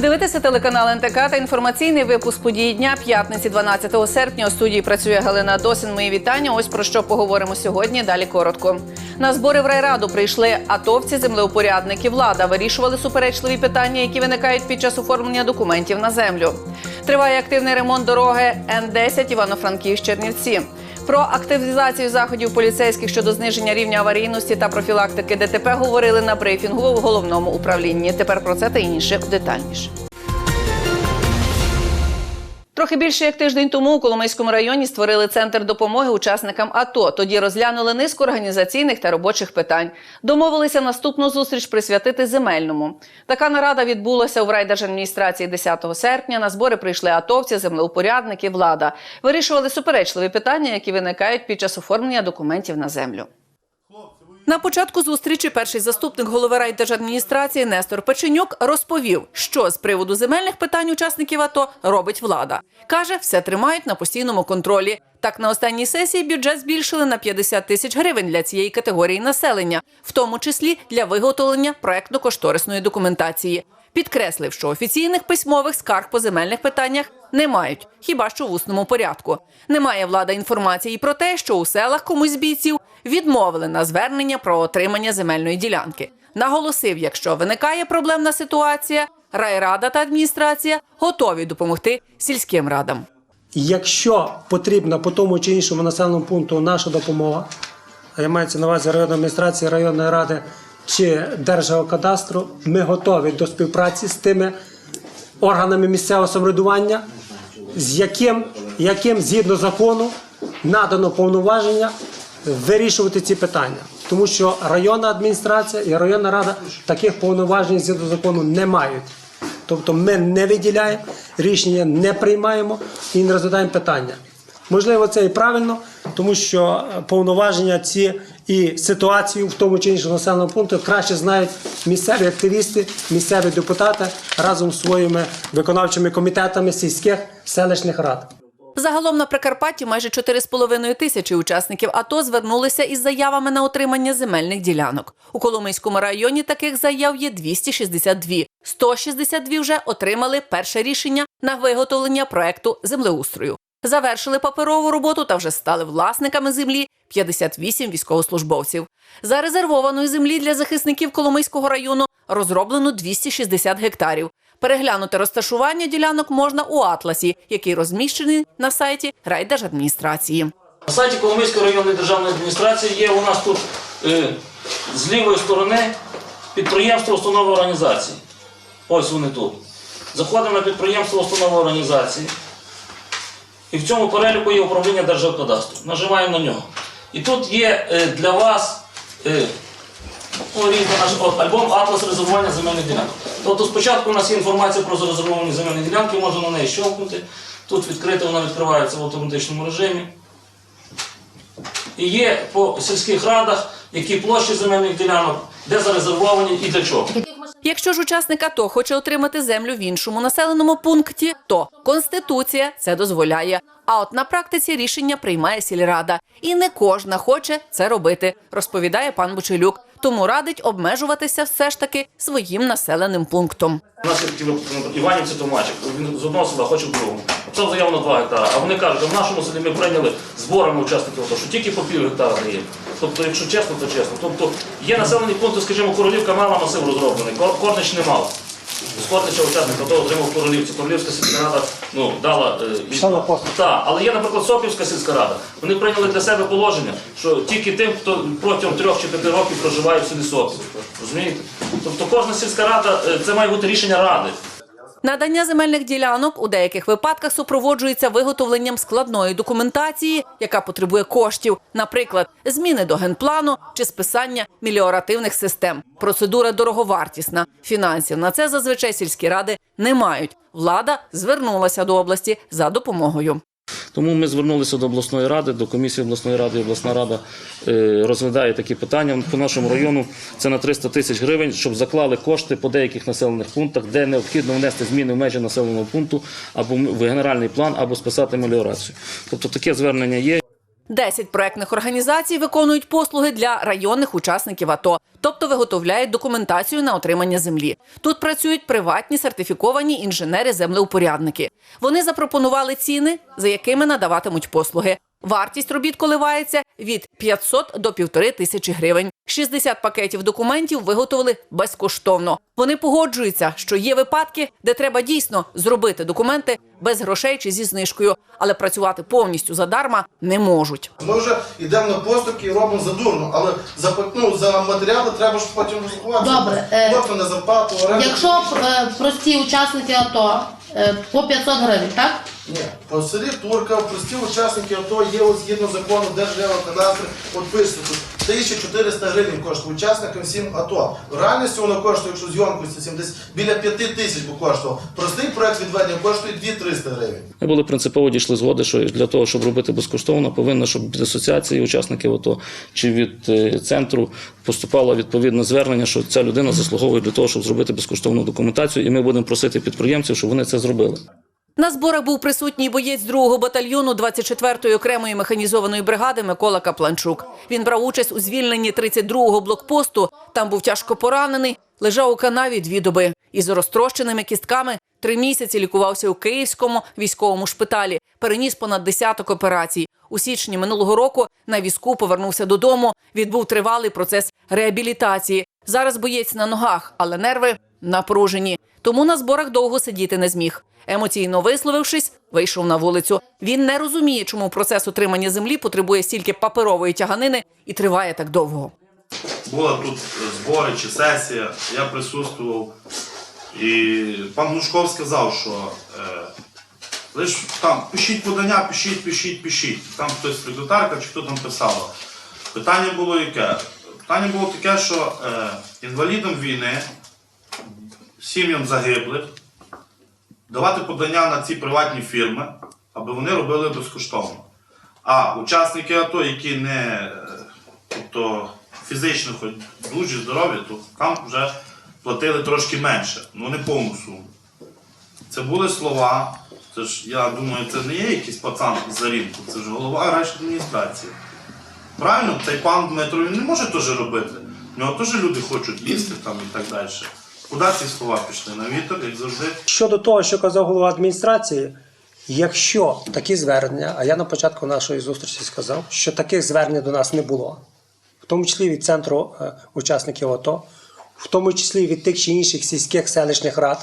Ви дивитеся телеканал НТК та інформаційний випуск події дня п'ятниці 12 серпня. У студії працює Галина Досин. Мої вітання. Ось про що поговоримо сьогодні. Далі коротко. На збори в райраду прийшли атовці, землеупорядники, влада вирішували суперечливі питання, які виникають під час оформлення документів на землю. Триває активний ремонт дороги Н-10 Івано-Франківськ-Чернівці. Про активізацію заходів поліцейських щодо зниження рівня аварійності та профілактики ДТП говорили на брифінгу в головному управлінні. Тепер про це та інше детальніше. Трохи більше як тиждень тому у Коломийському районі створили центр допомоги учасникам АТО. Тоді розглянули низку організаційних та робочих питань. Домовилися наступну зустріч присвятити земельному. Така нарада відбулася у райдержадміністрації 10 серпня. На збори прийшли атовці, землеупорядники, влада. Вирішували суперечливі питання, які виникають під час оформлення документів на землю. На початку зустрічі перший заступник голови райдержадміністрації Нестор Печенюк розповів, що з приводу земельних питань учасників АТО робить влада. Каже, все тримають на постійному контролі. Так, на останній сесії бюджет збільшили на 50 тисяч гривень для цієї категорії населення, в тому числі для виготовлення проектно-кошторисної документації. Підкреслив, що офіційних письмових скарг по земельних питаннях не мають, хіба що в усному порядку. Немає влада інформації про те, що у селах комусь бійців відмовили на звернення про отримання земельної ділянки. Наголосив, якщо виникає проблемна ситуація, райрада та адміністрація готові допомогти сільським радам. Якщо потрібна по тому чи іншому населеному пункту наша допомога, я мається на увазі районної адміністрації, районної ради чи Держгеокадастру, ми готові до співпраці з тими органами місцевого самоврядування, з яким, яким згідно закону надано повноваження вирішувати ці питання. Тому що районна адміністрація і районна рада таких повноважень згідно закону не мають. Тобто ми не виділяємо, рішення не приймаємо і не розглядаємо питання. Можливо, це і правильно, тому що е, повноваження ці і ситуацію в тому чи іншому населеному пункті краще знають місцеві активісти, місцеві депутати разом з своїми виконавчими комітетами сільських селищних рад. Загалом на Прикарпатті майже 4,5 тисячі учасників АТО звернулися із заявами на отримання земельних ділянок. У Коломийському районі таких заяв є 262. 162 вже отримали перше рішення на виготовлення проекту землеустрою. Завершили паперову роботу та вже стали власниками землі 58 військовослужбовців. За резервованої землі для захисників Коломийського району розроблено 260 гектарів. Переглянути розташування ділянок можна у атласі, який розміщений на сайті райдержадміністрації. На сайті Коломийської районної державної адміністрації є у нас тут е, з лівої сторони підприємство установи організації. Ось вони тут. Заходимо на підприємство установи організації. І в цьому переліку є управління Держгеокадастру. Нажимаємо на нього. І тут є е, для вас е, орієнтир наш альбом Атлас резервування земельних ділянок. Тобто спочатку у нас є інформація про зарезервовані земельні ділянки, можна на неї щелкнути. Тут відкрити, вона відкривається в автоматичному режимі. І є по сільських радах, які площі земельних ділянок, де зарезервовані і для чого. Якщо ж учасник АТО хоче отримати землю в іншому населеному пункті, то конституція це дозволяє. А от на практиці рішення приймає сільрада, і не кожна хоче це робити, розповідає пан Бучелюк. Тому радить обмежуватися все ж таки своїм населеним пунктом. У нас випадки, Іванівці Томачик, він з одного села хоче в другому. Це заявно на 2 гектара, а вони кажуть, що в нашому селі ми прийняли зборами учасників АТО, що тільки по пів гектара даємо. Тобто, якщо чесно, то чесно. Тобто є населені пункти, скажімо, Королівка мала масив розроблений, Кор- Корнич не мав. З Корнича учасник АТО отримав Королівці. Королівська сільська рада ну, дала е, і-. Так, але є, наприклад, Сопівська сільська рада. Вони прийняли для себе положення, що тільки тим, хто протягом трьох чи п'яти років проживає в селі Сопів. Розумієте? Тобто кожна сільська рада е, це має бути рішення ради. Надання земельних ділянок у деяких випадках супроводжується виготовленням складної документації, яка потребує коштів, наприклад, зміни до генплану чи списання меліоративних систем. Процедура дороговартісна. Фінансів на це зазвичай сільські ради не мають. Влада звернулася до області за допомогою. Тому ми звернулися до обласної ради, до комісії обласної ради. Обласна рада е, розглядає такі питання. По нашому району це на 300 тисяч гривень, щоб заклали кошти по деяких населених пунктах, де необхідно внести зміни в межі населеного пункту або в генеральний план, або списати меліорацію. Тобто таке звернення є. 10 проектних організацій виконують послуги для районних учасників АТО, тобто виготовляють документацію на отримання землі. Тут працюють приватні сертифіковані інженери-землеупорядники. Вони запропонували ціни, за якими надаватимуть послуги. Вартість робіт коливається від 500 до 1,5 тисячі гривень. 60 пакетів документів виготовили безкоштовно. Вони погоджуються, що є випадки, де треба дійсно зробити документи без грошей чи зі знижкою, але працювати повністю задарма не можуть. Ми вже йдемо на поступки і робимо задурно, але за, ну, за матеріали треба ж потім розрахувати. Добре, е, Тобто на зарплату, оренду. Якщо е, прості учасники АТО е, по 500 гривень, так? Ні, по селі Турка, прості учасники АТО є згідно закону Держгеокадастру, от тут 1400 гривень коштує учасникам всім АТО. В реальності воно коштує, якщо зйомку 70, біля 5 тисяч би коштував. Простий проект відведення коштує 2-300 гривень. Ми були принципово дійшли згоди, що для того, щоб робити безкоштовно, повинно, щоб від асоціації учасників АТО чи від е, центру поступало відповідне звернення, що ця людина заслуговує для того, щоб зробити безкоштовну документацію, і ми будемо просити підприємців, щоб вони це зробили. На зборах був присутній боєць 2-го батальйону 24-ї окремої механізованої бригади Микола Капланчук. Він брав участь у звільненні 32-го блокпосту. Там був тяжко поранений, лежав у канаві дві доби. Із розтрощеними кістками три місяці лікувався у Київському військовому шпиталі. Переніс понад десяток операцій. У січні минулого року на візку повернувся додому. Відбув тривалий процес реабілітації. Зараз боєць на ногах, але нерви напружені. Тому на зборах довго сидіти не зміг. Емоційно висловившись, вийшов на вулицю. Він не розуміє, чому процес отримання землі потребує стільки паперової тяганини і триває так довго. була тут збори чи сесія, я присутствував. І пан Глушков сказав, що е, лиш там пишіть подання, пишіть, пишіть, пишіть. Там хтось секретарка чи хто там писала. Питання було яке? Питання було таке, що е, інвалідам війни, сім'ям загиблих, давати подання на ці приватні фірми, аби вони робили безкоштовно. А учасники АТО, які не е, тобто, фізично хоч дуже здорові, то там вже платили трошки менше, ну не повну суму. Це були слова. Це ж, я думаю, це не є якийсь пацан з ринку, це ж голова райадміністрації. Правильно, цей пан він не може теж робити. В нього теж люди хочуть їсти там і так далі. Куди ці слова пішли? На вітер, як завжди. Щодо того, що казав голова адміністрації, якщо такі звернення, а я на початку нашої зустрічі сказав, що таких звернень до нас не було, в тому числі від центру е, учасників АТО, в тому числі від тих чи інших сільських селищних рад,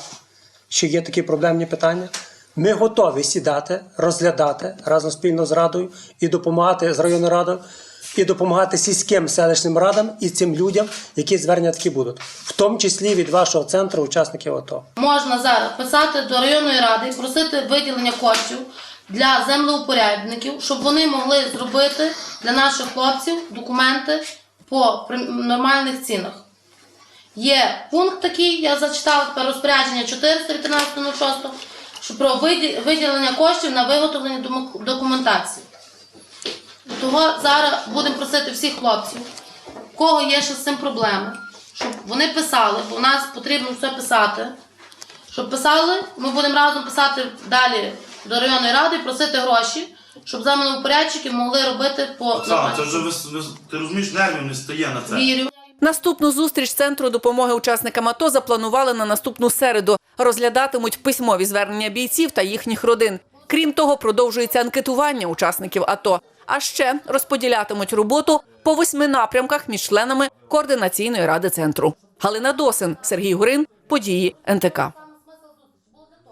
що є такі проблемні питання. Ми готові сідати, розглядати разом спільно з радою і допомагати з районною радою, і допомагати сільським селищним радам і цим людям, які звернення такі будуть, в тому числі від вашого центру учасників АТО. Можна зараз писати до районної ради просити виділення коштів для землеупорядників, щоб вони могли зробити для наших хлопців документи по нормальних цінах. Є пункт такий, я зачитала тепер розпорядження 400 від 13.06, що про виділення коштів на виготовлення документації. Того зараз будемо просити всіх хлопців, у кого є ще з цим проблеми, щоб вони писали, бо у нас потрібно все писати. Щоб писали, ми будемо разом писати далі до районної ради просити гроші, щоб землеупорядчики могли робити по Оксана, це вже ви, ви- ти розумієш, нервів не стає на це. Вірю. Наступну зустріч центру допомоги учасникам АТО запланували на наступну середу. Розглядатимуть письмові звернення бійців та їхніх родин. Крім того, продовжується анкетування учасників АТО. А ще розподілятимуть роботу по восьми напрямках між членами координаційної ради центру. Галина Досин, Сергій Гурин, події НТК.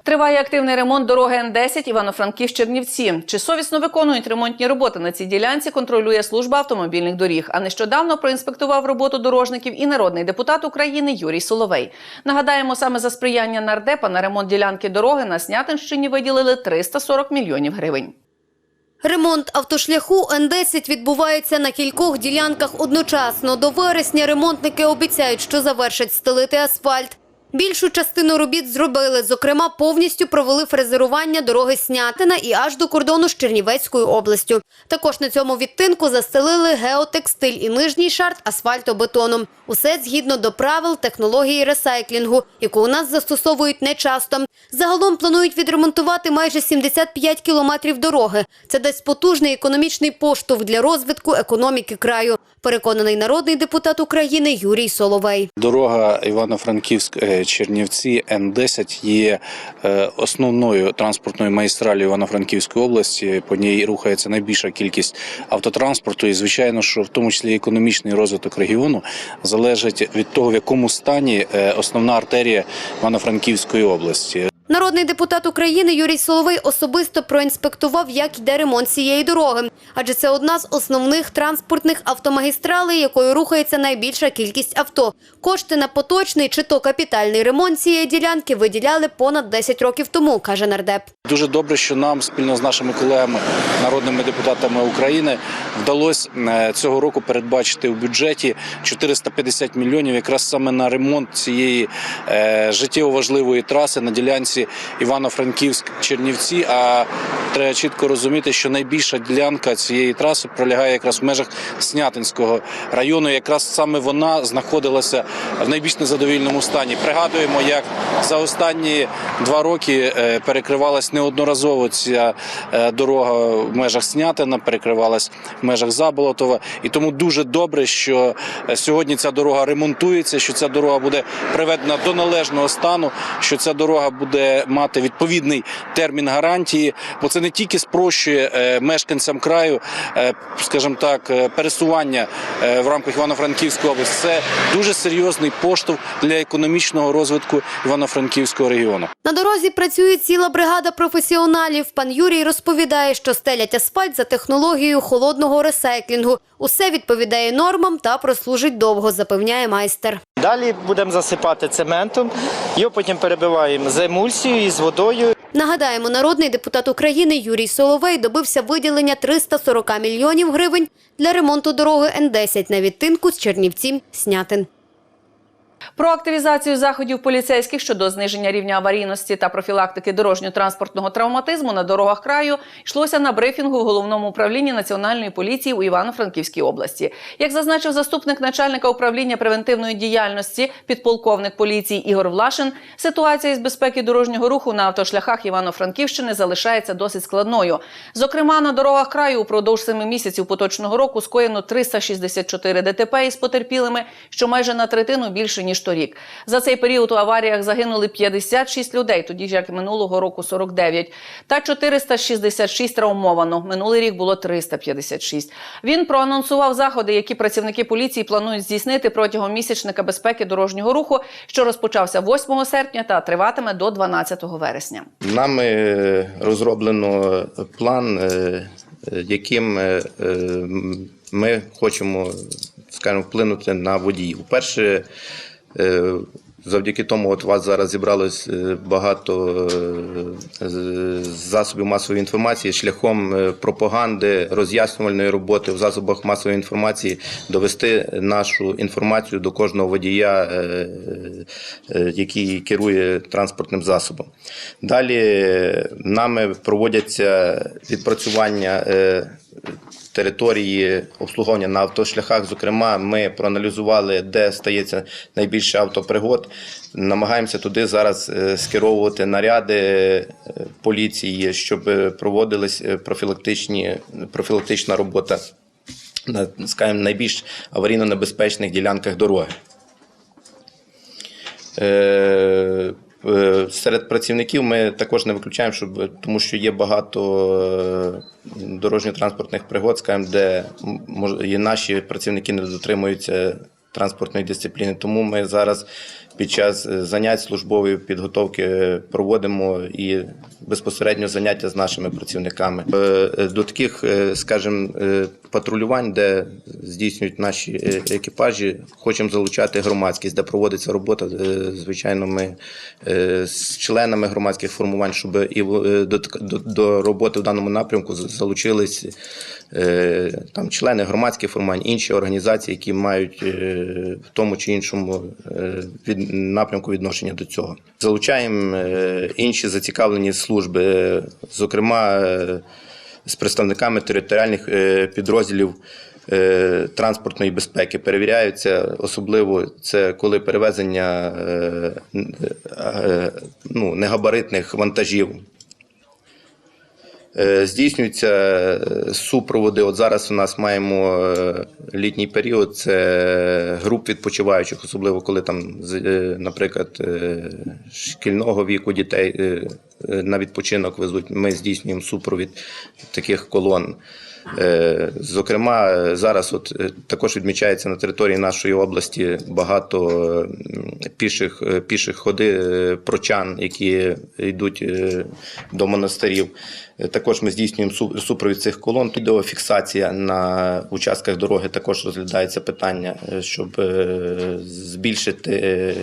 Триває активний ремонт дороги Н10 Івано-Франківськ-Чернівці. Чи совісно виконують ремонтні роботи на цій ділянці, контролює служба автомобільних доріг. А нещодавно проінспектував роботу дорожників і народний депутат України Юрій Соловей. Нагадаємо, саме за сприяння нардепа на ремонт ділянки дороги на Снятинщині виділили 340 мільйонів гривень. Ремонт автошляху Н-10 відбувається на кількох ділянках одночасно. До вересня ремонтники обіцяють, що завершать стелити асфальт. Більшу частину робіт зробили. Зокрема, повністю провели фрезерування дороги Снятина і аж до кордону з Чернівецькою областю. Також на цьому відтинку застелили геотекстиль і нижній шарт асфальтобетоном. Усе згідно до правил технології ресайклінгу, яку у нас застосовують нечасто. Загалом планують відремонтувати майже 75 кілометрів дороги. Це дасть потужний економічний поштовх для розвитку економіки краю. Переконаний народний депутат України Юрій Соловей. Дорога Івано-Франківськ е, Чернівці Н10 є е, основною транспортною магістралью Івано-Франківської області. По ній рухається найбільша кількість автотранспорту, і звичайно, що в тому числі економічний розвиток регіону залежить від того, в якому стані е, основна артерія Івано-Франківської області. Народний депутат України Юрій Соловей особисто проінспектував, як йде ремонт цієї дороги, адже це одна з основних транспортних автомагістралей, якою рухається найбільша кількість авто. Кошти на поточний чи то капітальний ремонт цієї ділянки виділяли понад 10 років тому, каже нардеп. Дуже добре, що нам спільно з нашими колегами, народними депутатами України, вдалося е, цього року передбачити в бюджеті 450 мільйонів якраз саме на ремонт цієї е, життєво важливої траси на ділянці Івано-Франківськ-Чернівці. А треба чітко розуміти, що найбільша ділянка цієї траси пролягає якраз в межах Снятинського району. Якраз саме вона знаходилася в найбільш незадовільному стані. Пригадуємо, як за останні два роки е, перекривалась неодноразово ця е, дорога в межах Снятина, перекривалась в межах Заболотова. І тому дуже добре, що е, сьогодні ця дорога ремонтується, що ця дорога буде приведена до належного стану, що ця дорога буде мати відповідний термін гарантії, бо це не тільки спрощує е, мешканцям краю, е, скажімо так, е, пересування в рамках Івано-Франківської області. Це дуже серйозний поштовх для економічного розвитку Івано-Франківського регіону. На дорозі працює ціла бригада професіоналів. Пан Юрій розповідає, що стелять асфальт за технологією холодного ресайклінгу. Усе відповідає нормам та прослужить довго, запевняє майстер. Далі будемо засипати цементом, його потім перебиваємо з емульсією і з водою. Нагадаємо, народний депутат України Юрій Соловей добився виділення 340 мільйонів гривень для ремонту дороги Н10 на відтинку з Чернівців Снятин. Про активізацію заходів поліцейських щодо зниження рівня аварійності та профілактики дорожньо-транспортного травматизму на дорогах краю йшлося на брифінгу в головному управлінні національної поліції у Івано-Франківській області. Як зазначив заступник начальника управління превентивної діяльності, підполковник поліції Ігор Влашин, ситуація із безпеки дорожнього руху на автошляхах Івано-Франківщини залишається досить складною. Зокрема, на дорогах краю упродовж семи місяців поточного року скоєно 364 ДТП із потерпілими, що майже на третину більше ніж торік. За цей період у аваріях загинули 56 людей, тоді ж як минулого року 49, та 466 травмовано. Минулий рік було 356. Він проанонсував заходи, які працівники поліції планують здійснити протягом місячника безпеки дорожнього руху, що розпочався 8 серпня та триватиме до 12 вересня. Нами е, розроблено план, е, яким е, е, ми хочемо, скажімо, вплинути на водіїв. Перше, завдяки тому, от вас зараз зібралось е, багато е, засобів масової інформації шляхом е, пропаганди, роз'яснювальної роботи в засобах масової інформації довести нашу інформацію до кожного водія, е, е, який керує транспортним засобом. Далі е, нами проводяться відпрацювання. Території обслуговування на автошляхах, зокрема, ми проаналізували, де стається найбільше автопригод. Намагаємося туди зараз е, скеровувати наряди е, поліції, щоб проводились е, профілактичні профілактична робота на скажімо, найбільш аварійно небезпечних ділянках дороги. Е, Серед працівників ми також не виключаємо, щоб тому що є багато е, дорожньо-транспортних пригод, скажімо, де і наші працівники не дотримуються транспортної дисципліни. Тому ми зараз під час е, занять службової підготовки е, проводимо і безпосередньо заняття з нашими працівниками. Е, До таких, скажімо, патрулювань, де здійснюють наші екіпажі, хочемо залучати громадськість, де проводиться робота. Звичайно, ми з членами громадських формувань, щоб і до, до, до роботи в даному напрямку залучились там члени громадських формувань, інші організації, які мають в тому чи іншому від, напрямку відношення до цього. Залучаємо е, інші зацікавлені служби, е, зокрема е, з представниками територіальних підрозділів транспортної безпеки. Перевіряються особливо це коли перевезення ну, негабаритних вантажів. Е, Здійснюються е, супроводи. От зараз у нас маємо е, літній період. Це груп відпочиваючих, особливо коли там, наприклад, шкільного віку дітей на відпочинок везуть. Ми здійснюємо супровід таких колон. Е, Зокрема, зараз от е, також відмічається на території нашої області багато е, піших, піших ходи прочан, які йдуть до монастирів. Також ми здійснюємо су- супровід цих колон. Відеофіксація на участках дороги також розглядається питання, щоб збільшити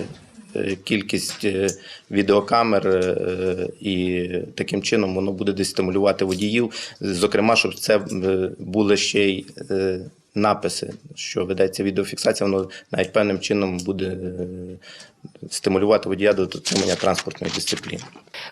кількість е, відеокамер, е, і таким чином воно буде дестимулювати водіїв. Зокрема, щоб це е, були ще й е, написи, що ведеться відеофіксація, воно навіть певним чином буде е, стимулювати водія до дотримання транспортної дисципліни.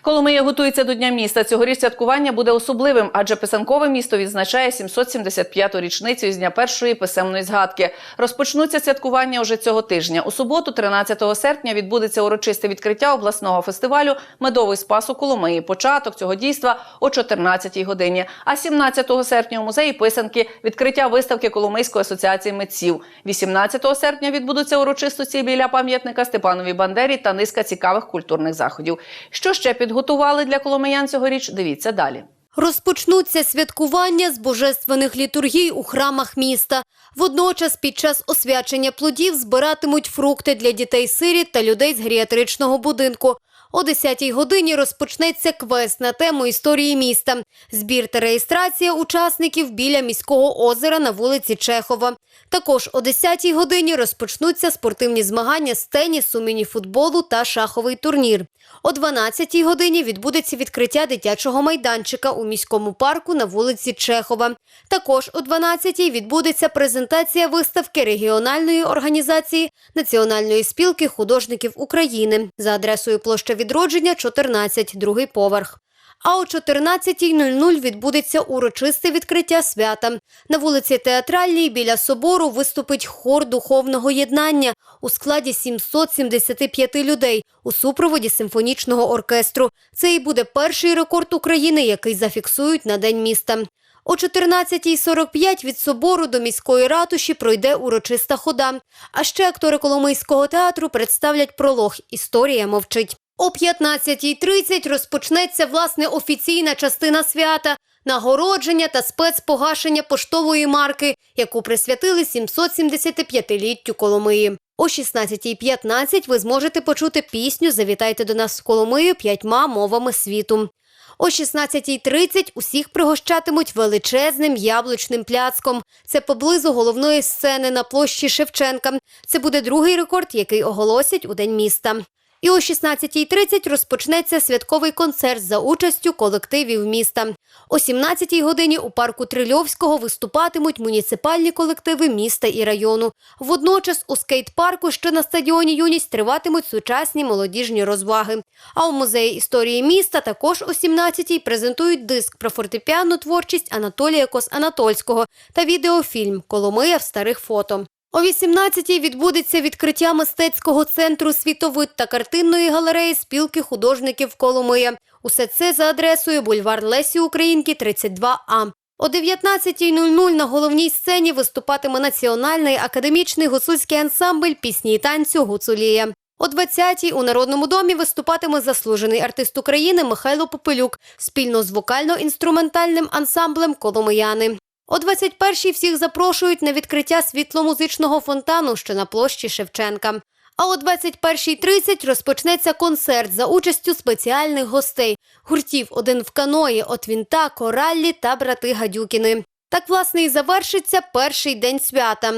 Коломия готується до Дня міста. Цьогоріч святкування буде особливим, адже писанкове місто відзначає 775-ту річницю із дня першої писемної згадки. Розпочнуться святкування уже цього тижня. У суботу, 13 серпня, відбудеться урочисте відкриття обласного фестивалю Медовий спас у Коломиї. Початок цього дійства о 14-й годині. А 17 серпня у музеї писанки відкриття виставки Коломийської асоціації митців. 18 серпня відбудуться урочистості біля пам'ятника Степанові Бандері та низка цікавих культурних заходів. Що ще підготували для коломиян цьогоріч? Дивіться далі. Розпочнуться святкування з божественних літургій у храмах міста. Водночас під час освячення плодів збиратимуть фрукти для дітей-сиріт та людей з геріатричного будинку. О 10-й годині розпочнеться квест на тему історії міста. Збір та реєстрація учасників біля міського озера на вулиці Чехова. Також о 10-й годині розпочнуться спортивні змагання з тенісу, мініфутболу та шаховий турнір. О 12-й годині відбудеться відкриття дитячого майданчика у міському парку на вулиці Чехова. Також о 12-й відбудеться презентація виставки регіональної організації Національної спілки художників України за адресою площа відродження 14, другий поверх. А о 14.00 відбудеться урочисте відкриття свята. На вулиці Театральній біля собору виступить хор духовного єднання у складі 775 людей у супроводі симфонічного оркестру. Це і буде перший рекорд України, який зафіксують на День міста. О 14.45 від собору до міської ратуші пройде урочиста хода. А ще актори Коломийського театру представлять пролог «Історія мовчить». О 15.30 розпочнеться власне офіційна частина свята – нагородження та спецпогашення поштової марки, яку присвятили 775-літтю Коломиї. О 16.15 ви зможете почути пісню «Завітайте до нас в Коломию п'ятьма мовами світу». О 16.30 усіх пригощатимуть величезним яблучним пляцком. Це поблизу головної сцени на площі Шевченка. Це буде другий рекорд, який оголосять у День міста. І о 16.30 розпочнеться святковий концерт за участю колективів міста. О 17.00 годині у парку Трильовського виступатимуть муніципальні колективи міста і району. Водночас у скейт-парку, що на стадіоні Юність, триватимуть сучасні молодіжні розваги. А у музеї історії міста також о 17.00 презентують диск про фортепіанну творчість Анатолія Кос-Анатольського та відеофільм Коломия в старих фото. О 18-й відбудеться відкриття мистецького центру світовид та картинної галереї спілки художників Коломия. Усе це за адресою бульвар Лесі Українки, 32А. О 19.00 на головній сцені виступатиме національний академічний гуцульський ансамбль пісні і танцю Гуцулія. О 20-й у Народному домі виступатиме заслужений артист України Михайло Попелюк спільно з вокально-інструментальним ансамблем Коломияни. О 21-й всіх запрошують на відкриття світломузичного фонтану, що на площі Шевченка. А о 21.30 розпочнеться концерт за участю спеціальних гостей гуртів один в каної, от Вінта, Кораллі та брати Гадюкіни. Так, власне, і завершиться перший день свята.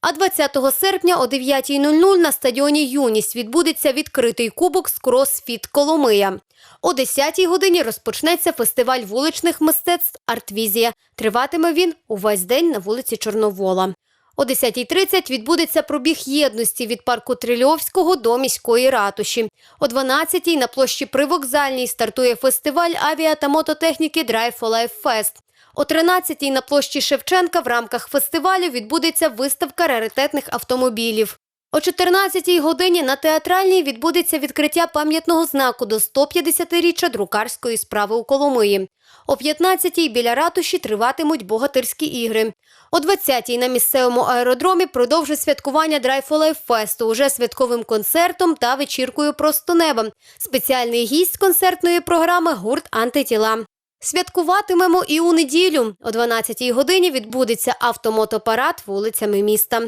А 20 серпня о 9.00 на стадіоні Юність відбудеться відкритий кубок з кросфіт Коломия. О 10-й годині розпочнеться фестиваль вуличних мистецтв Артвізія. Триватиме він увесь день на вулиці Чорновола. О 10.30 відбудеться пробіг єдності від парку Трильовського до міської ратуші. О 12.00 на площі Привокзальній стартує фестиваль авіа та мототехніки Drive for Life. О 13.00 на площі Шевченка в рамках фестивалю відбудеться виставка раритетних автомобілів. О 14-й годині на театральній відбудеться відкриття пам'ятного знаку до 150-річчя друкарської справи у Коломиї. О 15-й біля ратуші триватимуть богатирські ігри. О 20-й на місцевому аеродромі продовжить святкування Life Fest уже святковим концертом та вечіркою просто неба. Спеціальний гість концертної програми гурт Антитіла. Святкуватимемо і у неділю. О 12-й годині відбудеться автомотопарад вулицями міста.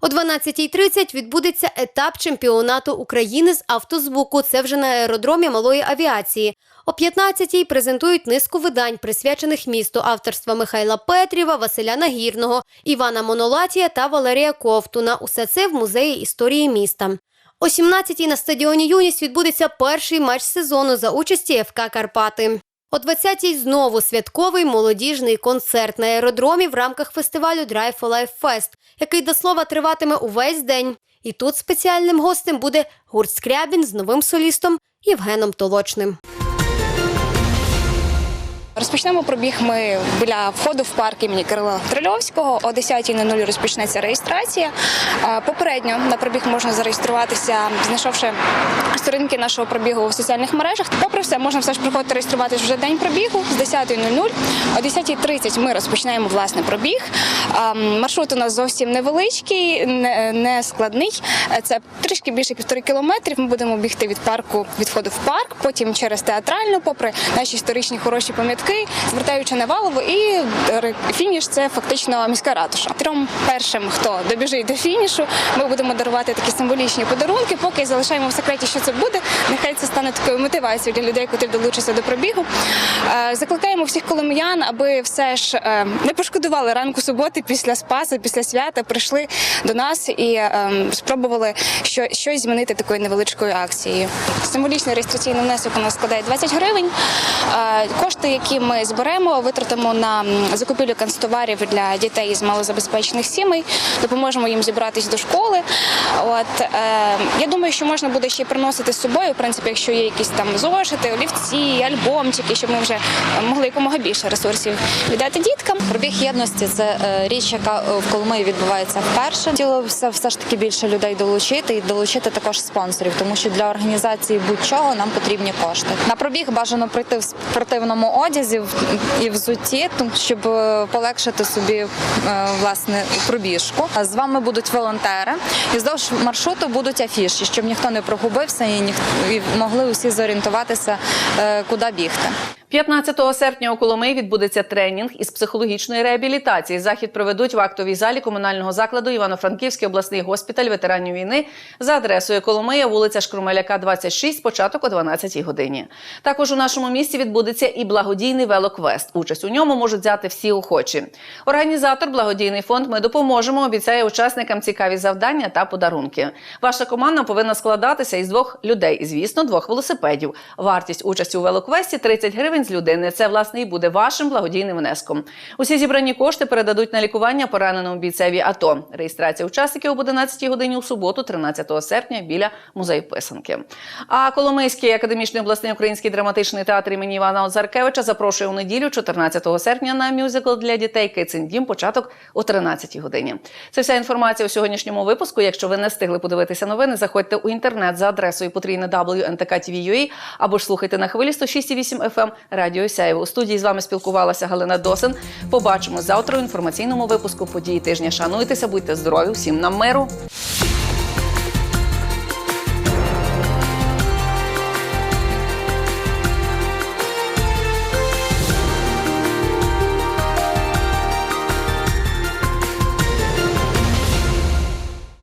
О 12.30 відбудеться етап чемпіонату України з автозвуку. Це вже на аеродромі малої авіації. О 15.00 презентують низку видань, присвячених місту авторства Михайла Петріва, Василя Нагірного, Івана Монолатія та Валерія Ковтуна. Усе це в музеї історії міста. О 17.00 на стадіоні Юність відбудеться перший матч сезону за участі ФК Карпати. О 20-й знову святковий молодіжний концерт на аеродромі в рамках фестивалю Drive for Life Fest, який до слова триватиме увесь день. І тут спеціальним гостем буде гурт Скрябін з новим солістом Євгеном Толочним. Розпочнемо пробіг ми біля входу в парк імені Кирила Трильовського. О 10.00 розпочнеться реєстрація. Попередньо на пробіг можна зареєструватися, знайшовши сторінки нашого пробігу у соціальних мережах. Попри все, можна все ж приходити реєструватися вже день пробігу з 10.00. О 10.30 ми розпочинаємо власне пробіг. Маршрут у нас зовсім невеличкий, не, складний. Це трішки більше півтори кілометрів. Ми будемо бігти від парку від входу в парк, потім через театральну, попри наші історичні хороші пам'ятки, звертаючи на Валову, і фініш це фактично міська ратуша. Трьом першим, хто добіжить до фінішу, ми будемо дарувати такі символічні подарунки. Поки залишаємо в секреті, що це буде. Нехай це стане такою мотивацією для людей, котрі долучаться до пробігу. Е, Закликаємо всіх коломиян, аби все ж е, не пошкодували ранку суботи після Спаси, після свята, прийшли до нас і е, спробували щось змінити такою невеличкою акцією. Символічний реєстраційний внесок у нас складає 20 гривень. Е, Кошти, які ми зберемо, витратимо на закупівлю канцтоварів для дітей з малозабезпечених сімей. Допоможемо їм зібратись до школи. От е, я думаю, що можна буде ще приносити з собою, в принципі, якщо є якісь там зошити, олівці, альбомчики, щоб ми вже е, могли якомога більше ресурсів віддати діткам. Пробіг єдності це е, річ, яка е, в Коломиї відбувається вперше. Хотілося все ж таки більше людей долучити і долучити також спонсорів, тому що для організації будь-чого нам потрібні кошти. На пробіг бажано прийти в спортивному одязі в- і взутті, щоб е, полегшити собі е, власне пробіжку. З вами будуть волонтери, і вздовж маршруту будуть афіші, щоб ніхто не прогубився і могли усі зорієнтуватися, е, куди бігти. 15 серпня у Коломиї відбудеться тренінг із психологічної реабілітації. Захід проведуть в актовій залі комунального закладу Івано-Франківський обласний госпіталь ветеранів війни за адресою Коломия, вулиця Шкрумеляка, 26, початок о 12 годині. Також у нашому місті відбудеться і благодійний велоквест. Участь у ньому можуть взяти всі охочі. Організатор благодійний фонд Ми допоможемо. Обіцяє учасникам цікаві завдання та подарунки. Ваша команда повинна складатися із двох людей, звісно, двох велосипедів. Вартість участі у велоквесті 30 гривень з людини. Це власне і буде вашим благодійним внеском. Усі зібрані кошти передадуть на лікування пораненому бійцеві АТО. Реєстрація учасників об 11 годині у суботу, 13 серпня, біля музею писанки. А Коломийський академічний обласний український драматичний театр імені Івана Озаркевича запрошує у неділю, 14 серпня, на мюзикл для дітей Кицин Дім. Початок о 13 годині. Це вся інформація у сьогоднішньому випуску. Якщо ви не встигли подивитися новини, заходьте у інтернет за адресою потрійне або ж слухайте на хвилі 106,8 FM Радіо Сяєво. У студії з вами спілкувалася Галина Досин. Побачимо завтра у інформаційному випуску події тижня. Шануйтеся, будьте здорові, всім нам миру.